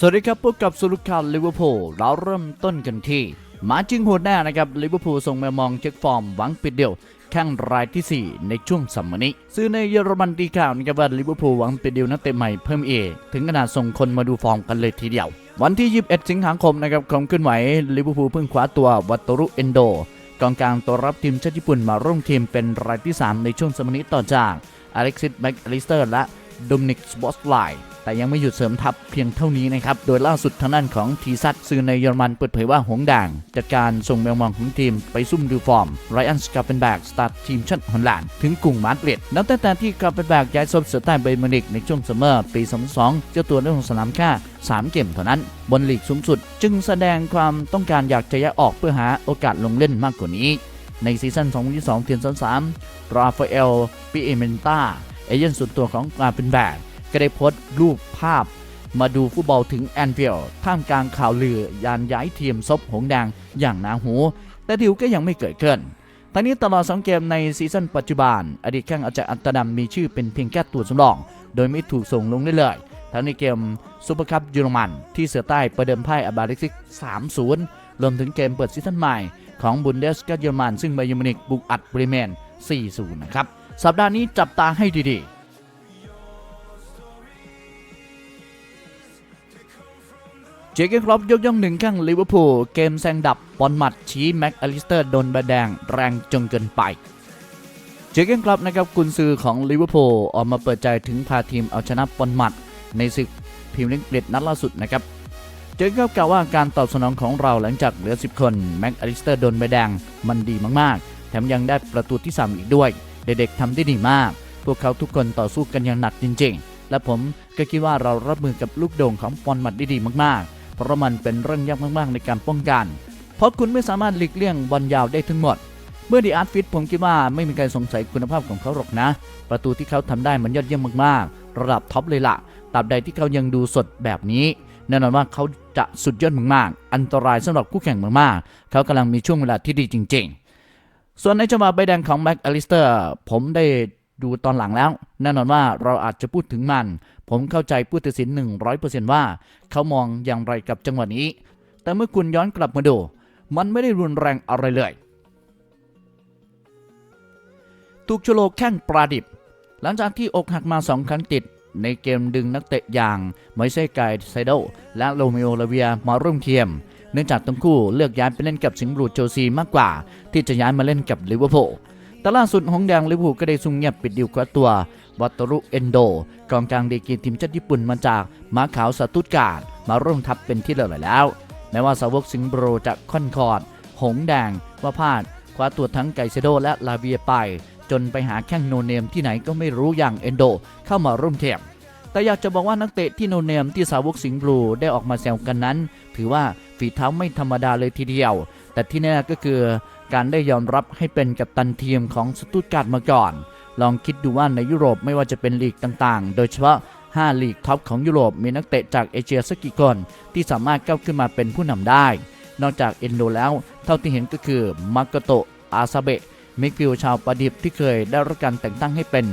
สวัสดีครับพบกับสุรุข่าวลิเวอร์พูลเราเริ่มต้นกันที่ มาจึงโหดแน่นะครับลิเวอร์พูลส่งแมวมองเช็คฟอร์มหวังปิดเดียวแข่งรายที่ 4 ในช่วงสัมมนี้ ซื้อในเยอรมันตีข่าวนะครับว่าลิเวอร์พูลหวังปิดเดียวนักเตะใหม่เพิ่มเอถึงขนาดส่งคนมาดูฟอร์มกันเลยทีเดียว วันที่ 21 สิงหาคมนะครับความเคลื่อนไหวลิเวอร์พูลเพิ่งคว้าตัววัตโตรุเอนโดกองกลางตัวรับทีมชาติญี่ปุ่นมาร่วมทีมเป็นรายที่ 3 ในช่วงสัมมนี้ต่อจากอเล็กซิสแบ็กอลิสเตอร์และโดมินิกสบอสไล แต่ยังไม่หยุดเสริมทัพเพียงเท่านี้นะครับ โดยล่าสุดทางด้านของทีซัตสื่อในเยอรมันเปิดเผยว่าหงด่าง จัดการส่งแมวมองของทีมไปซุ่มดูฟอร์มไรอันสกาเปนแบกสตาร์ททีมชาติฮอลแลนด์ถึงกรุงมาดริดนับตั้งแต่ที่กาเปนแบกย้ายซบเสือใต้เบย์มินิกในช่วงซัมเมอร์ปี 2002 เจ้าตัวได้ลงสนามแค่3เกมเท่านั้นบนลีกสูงสุด จึงแสดงความต้องการอยากจะย้ายออกเพื่อหาโอกาสลงเล่นมากกว่านี้ในซีซั่น2022เทียน3ราฟาเอลปิเอเมนตาเอเย่นส่วนตัวของกาเปนแบก ก็ได้โพสต์รูปภาพ มาดูฟุตบอลถึงแอนฟิลด์ท่ามกลางข่าวลือยานย้ายทีมซบหงแดงอย่างหนาหู แต่ดิวก็ยังไม่เกิดขึ้นทั้งนี้ตลอดสองเกมในซีซั่นปัจจุบัน อดีตแข้งอาจารย์อัตดำมีชื่อเป็นเพียงแค่ตัวสำรอง โดยไม่ถูกส่งลงได้เลยทั้งในเกมซูเปอร์คัพเยอรมัน ที่เสือใต้ประเดิมพ่ายอาบาลิซิก 3-0 รวมถึงเกมเปิดซีซั่นใหม่ ของบุนเดสกาเยอรมัน ซึ่งไบเยอร์มินิกบุกอัดบริเมน 4-0 นะครับ สัปดาห์นี้จับตาให้ดีๆ จเกนครอปยกย่องหนึ่งข้างลิเวอร์พูลเกมแซงดับบอลหมัดชี้แม็กอลิสเตอร์โดนใบแดงแรงจนเกินไป เจเกนครอปนะครับกุนซือของลิเวอร์พูลออกมาเปิดใจถึงพาทีมเอาชนะบอลหมัด ในศึกพรีเมียร์ลีกเด็ดนัดล่าสุดนะครับ เจเกนครอปกล่าวว่าการตอบสนองของเราหลังจากเหลือ 10 คนแม็กอลิสเตอร์โดนใบแดงมันดีมากๆ แถมยังได้ประตูที่ 3 อีกด้วย เด็กๆทำได้ดีมาก พวกเขาทุกคนต่อสู้กันอย่างหนักจริง ๆ และผมก็คิดว่าเรารับมือกับลูกโด่งของบอลหมัดได้ดีมากๆ เพราะมันเป็นเรื่องยากมากๆในการป้องกัน เพราะคุณไม่สามารถหลีกเลี่ยงบอลยาวได้ทั้งหมด เมื่อดีอาร์ตฟิตผมคิดว่าไม่มีใครสงสัยคุณภาพของเขาหรอกนะ ประตูที่เขาทำได้มันยอดเยี่ยมมากๆ ระดับท็อปเลยล่ะตราบใดที่เขายังดูสดแบบนี้แน่นอนว่าเขาจะสุดยอดมากๆ อันตรายสำหรับคู่แข่งมากๆ เขากำลังมีช่วงเวลาที่ดีจริง ๆ ส่วนในจังหวะใบแดงของแม็กอลิสเตอร์ ผมได้ ดูตอนหลังแล้ว แน่นอนว่าเราอาจจะพูดถึงมัน ผมเข้าใจผู้ตัดสิน 100%ว่า เขามองอย่างไรกับจังหวะนี้ แต่เมื่อคุณย้อนกลับมาดู มันไม่ได้รุนแรงอะไรเลยถูกชโลแข้งปลาดิบ หลังจากที่อกหักมา2ครั้งติด ในเกมดึงนักเตะอย่างไมเซ่ไกไซโดและโรเมโอลาเวียมาร่วมเทียม เนื่องจากทั้งคู่เลือกย้ายไปเล่นกับสิงห์บลูโจซีมากกว่า ที่จะย้ายมาเล่นกับลิเวอร์พูล แต่ล่าสุดหงแดงลิเวอร์พูก็ได้ซุ่มเงียบปิดดิวคว้าตัววัตรุเอนโดกองกลางเดกีทีมชาติญี่ปุ่นมาจากมาขาวสตุตการ์ดมาร่วมทัพเป็นที่เรียบร้อยแล้ว แม้ว่าสาวกสิงห์บลูจะค่อนคอด หงแดงว่าพลาดคว้าตัวทั้งไกเซโดและลาเวียไป จนไปหาแข้งโนเนมที่ไหนก็ไม่รู้อย่างเอนโดเข้ามาร่วมเทียมแต่อยากจะบอกว่านักเตะที่โนเนมที่สาวกสิงห์บลูได้ออกมาแซวกันนั้น ถือว่าฝีเท้าไม่ธรรมดาเลยทีเดียว แต่ที่แน่ก็คือ การได้ยอมรับให้เป็นกัปตันทีมของสตุตการ์ดมาก่อน ลองคิดดูว่าในยุโรปไม่ว่าจะเป็นลีกต่างๆ โดยเฉพาะ 5 ลีกท็อปของยุโรปมีนักเตะจากเอเชียสักกี่คนที่สามารถก้าวขึ้นมาเป็นผู้นำได้ นอกจากเอนโดแล้ว เท่าที่เห็นก็คือมาโกโตะอาซาเบะมิฟิลชาวประดิบที่เคยได้รับการแต่งตั้งให้เป็น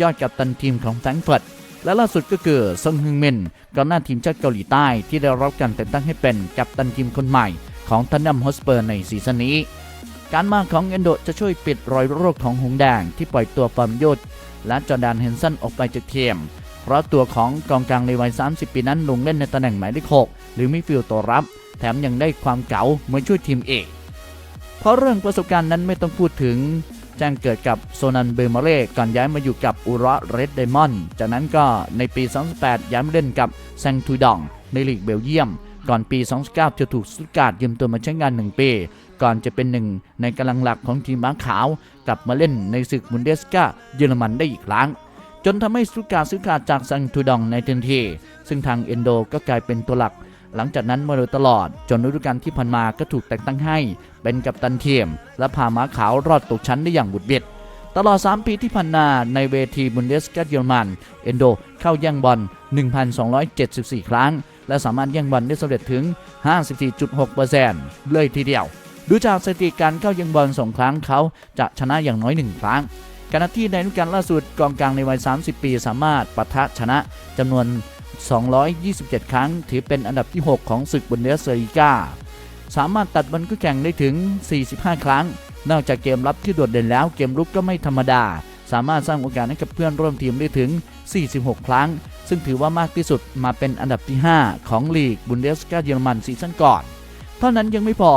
ยอดกัปตันทีมของแฟรงก์เฟิร์ตและล่าสุดก็คือซงฮึงมินกองหน้าทีมชาติเกาหลีใต้ที่ได้รับการแต่งตั้งให้เป็นกัปตันทีมคนใหม่ของทันนัมฮอสเปอร์ในซีซั่นนี้ การมาของเอนโดจะช่วยปิดรอยโรคของหงแดงที่ปล่อยตัวฟอร์มโยดและจอร์แดนเฮนสันออกไปจากทีม เพราะตัวของกองกลางในวัย 30 ปีนั้นลงเล่นในตำแหน่งหมายเลข6หรือมิฟิลตัวรับ แถมยังได้ความเก๋าเหมือนช่วยทีมเอกเพราะเรื่องประสบการณ์นั้นไม่ต้องพูดถึงแจ้งเกิดกับโซนันเบเมเร่ก่อนย้ายมาอยู่กับอุระเรดไดมอนด์จากนั้นก็ในปี 2008ย้ายมาเล่นกับแซงทุยดองในลีกเบลเยียม ก่อนปี 2009จะถูกสตุตการ์ดยืมตัวมาใช้งาน 1 ปี ก่อนจะเป็นหนึ่งในกำลังหลักของทีมม้าขาว กลับมาเล่นในศึกบุนเดสกาเยอรมันได้อีกครั้ง จนทำให้สตุตการ์ดซื้อขาดจากซังทูดองในทันที ซึ่งทางเอนโดก็กลายเป็นตัวหลัก หลังจากนั้นมาโดยตลอด จนฤดูกาลที่ผ่านมาก็ถูกแต่งตั้งให้ เป็นกัปตันทีม และพาม้าขาวรอดตกชั้นได้อย่างบุดบิดตลอด 3 ปีที่ผ่านมาในเวทีบุนเดสกาเยอรมัน เอนโดเข้าแย่งบอล 1,274 ครั้ง และสามารถแย่งบอลได้สำเร็จถึง 54.6%เลยทีเดียว ดูจากสถิติการเข้าย่งบอลสองครั้งเขาจะชนะอย่างน้อย1ครั้งขณะที่ในฤดูกาลล่าสุดกองกลางในวัย 30 ปีสามารถปะทะชนะจำนวน 227 ครั้ง ถือเป็นอันดับที่ 6 ของศึกบุนเดสลีกา สามารถตัดบอลคู่แข่งได้ถึง 45 ครั้ง นอกจากเกมรับที่โดดเด่นแล้วเกมรุกก็ไม่ธรรมดา สามารถสร้างโอกาสให้กับเพื่อนร่วมทีมได้ถึง 46 ครั้ง ซึ่งถือว่ามากที่สุดมาเป็นอันดับที่ 5 ของลีกบุนเดสกาเยอรมันซีซั่นก่อน เท่านั้นยังไม่พอ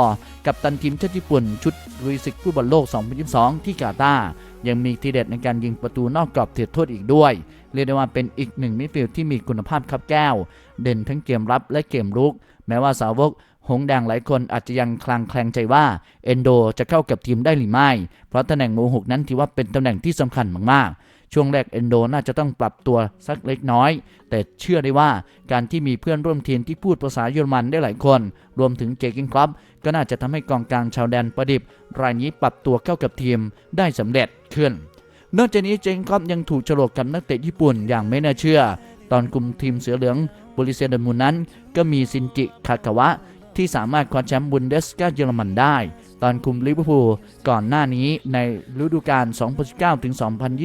กับตันทีมชาติญี่ปุ่นชุดลุยศึกฟุตบอลโลก 2022 ที่กาตาร์ยังมีทีเด็ดในการยิงประตูนอกกรอบเขตโทษอีกด้วย เรียกได้ว่าเป็นอีกหนึ่งมิดฟิลด์ที่มีคุณภาพครับแก้ว เด่นทั้งเกมรับและเกมรุก แม้ว่าสาวกหงแดงหลายคนอาจจะยังคลางแคลงใจว่าเอนโดจะเข้ากับทีมได้หรือไม่ เพราะตำแหน่งโมหกนั้นถือว่าเป็นตำแหน่งที่สำคัญมากๆ ช่วงแรกเอนโดน่าจะต้องปรับตัวสักเล็กน้อย แต่เชื่อได้ว่าการที่มีเพื่อนร่วมทีมที่พูดภาษาเยอรมันได้หลายคน รวมถึงเจกิงคลับก็น่าจะทำให้กองกลางชาวแดนประดิบรายนี้ปรับตัวเข้ากับทีมได้สำเร็จขึ้น นอกจากนี้เจงคลับยังถูกฉลกกับนักเตะญี่ปุ่นอย่างไม่น่าเชื่อ ตอนกลุ่มทีมเสือเหลืองบริเซียดอร์มูนนั้น ก็มีซินจิคากาวะที่สามารถคว้าแชมป์บุนเดสกาเยอรมันได้ ตอนคุมลิเวอร์พูลก่อนหน้านี้ในฤดูกาล 2019ถึง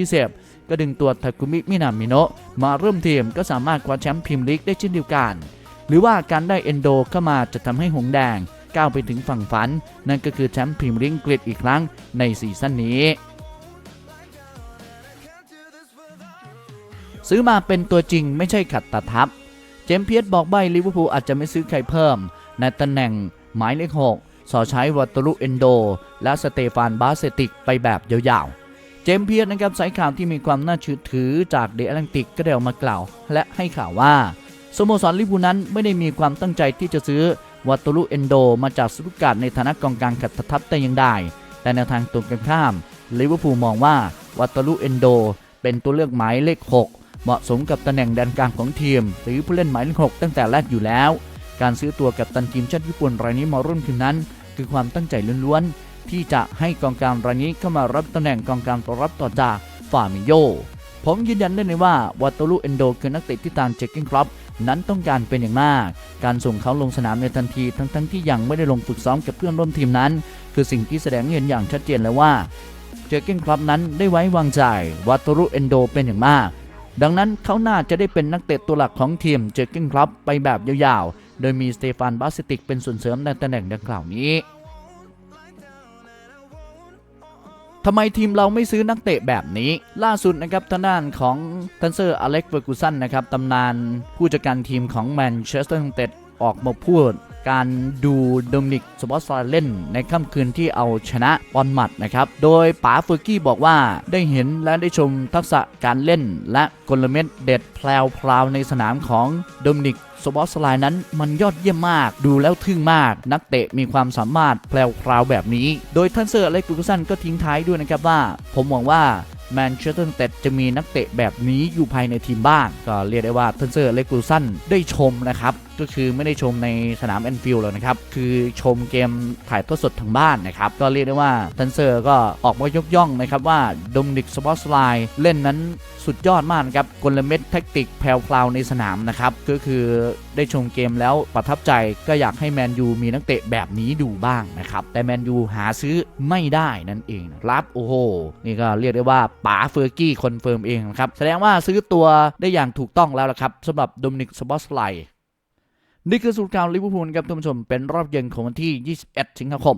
2020 ก็ดึงตัวทาคุมิ มินามิโนะมาเริ่มทีมก็สามารถคว้าแชมป์พรีเมียร์ลีกได้เช่นเดียวกัน หรือว่าการได้เอนโดเข้ามาจะทำให้หงแดงก้าวไปถึงฝั่งฝัน นั่นก็คือแชมป์พรีเมียร์ลีกอังกฤษอีกครั้งในซีซั่นนี้ ซื้อมาเป็นตัวจริงไม่ใช่ขัดตาทับ เจมส์เพียสบอกใบลิเวอร์พูลอาจจะไม่ซื้อใครเพิ่ม ในตำแหน่งหมายเลข6 สอใช้วัตตุเอนโด และสเตฟานบาเซติกไปแบบยาวๆ เจมเพียสนะครับสายข่าวที่มีความน่าเชื่อถือจากเดอะแอตแลนติกก็ได้ออกมากล่าว และให้ข่าวว่าสโมสรลิเวอร์พูนั้นไม่ได้มีความตั้งใจที่จะซื้อวัตตุเอนโด มาจากสุรุการในฐานะกองกลางขัดทับแต่ยังได้ แต่แนวทางตรงกันข้ามลิเวอร์พูลมองว่าวัตตุเอนโด เป็นตัวเลือกหมายเลข 6 เหมาะสมกับตำแหน่งแดนกลางของทีม หรือผู้เล่นหมายเลขหกตั้งแต่แรกอยู่แล้ว การซื้อตัวกับตันทีมชาติญี่ปุ่นรายนี้มาร่วมทีมนั้น คือความตั้งใจล้วนๆ ที่จะให้กองกลางรายนี้เข้ามารับตำแหน่งกองกลางตัวรับต่อจากฟามิโย ผมยืนยันได้เลยว่าวัตโตลุเอนโดคือนักเตะที่ทางเจคกิ้งครับนั้นต้องการเป็นอย่างมาก การส่งเขาลงสนามในทันทีทั้งๆที่ยังไม่ได้ลงฝึกซ้อมกับเพื่อนร่วมทีมนั้น คือสิ่งที่แสดงเห็นอย่างชัดเจนเลยว่าเจอร์เก้นคลับนั้นได้ไว้วางใจวัตรุเอนโดเป็นอย่างมากดังนั้นเขาน่าจะได้เป็นนักเตะตัวหลักของทีมเจอร์เก้นคลับไปแบบยาว โดยมีสเตฟานบาสติกเป็นส่วนเสริมในตำแหน่งดังกล่าวนี้ทำไมทีมเราไม่ซื้อนักเตะแบบนี้ ล่าสุดนะครับทางด้านของทันเซอร์อเล็กเฟอร์กูสันนะครับตำนานผู้จัดการทีมของแมนเชสเตอร์ยูไนเต็ดออกมาพูด การดูโดมินิกสปอตซาเล่น ในค่ำคืนที่เอาชนะบอลหมัดนะครับ โดยป๋าเฟอร์กี้บอกว่าได้เห็นและได้ชมทักษะการเล่น และกลเม็ดเด็ดแพลวพราวในสนามของโดมินิกสปอตสไลน์นั้นมันยอดเยี่ยมมาก ดูแล้วทึ่งมาก นักเตะมีความสามารถแพลวพราวแบบนี้ โดยท่านเซอร์อเล็กซ์ฟูกุสันก็ทิ้งท้ายด้วยนะครับว่า ผมหวังว่า แมนเชสเตอร์ยูไนเต็ดจะมีนักเตะแบบนี้อยู่ภายในทีมบ้างก็เรียกได้ว่าท่านเซอร์เล็กซ์ฟูกุสันได้ชมนะครับ ก็คือไม่ได้ชมในสนามแอนฟิลด์แล้วนะครับ คือชมเกมถ่ายทอดสดทางบ้านนะครับ ก็เรียกได้ว่าทันเซอร์ก็ออกมายกย่องนะครับว่าดมนิกสปอสไลน์เล่นนั้นสุดยอดมากนะครับกลเม็ดแทคติกแพลวๆในสนามนะครับก็คือได้ชมเกมแล้วประทับใจก็อยากให้แมนยูมีนักเตะแบบนี้ดูบ้างนะครับแต่แมนยูหาซื้อไม่ได้นั่นเองรับโอ้โหนี่ก็เรียกได้ว่าป๋าเฟอร์กี้คอนเฟิร์มเองนะครับแสดงว่าซื้อตัวได้อย่างถูกต้องแล้วละครับสำหรับโดมินิกสปอสไลน์นี่คือสูตรการลิเวอร์พูลครับท่านผู้ชมเป็นรอบเย็นของวันที่ 21 สิงหาคม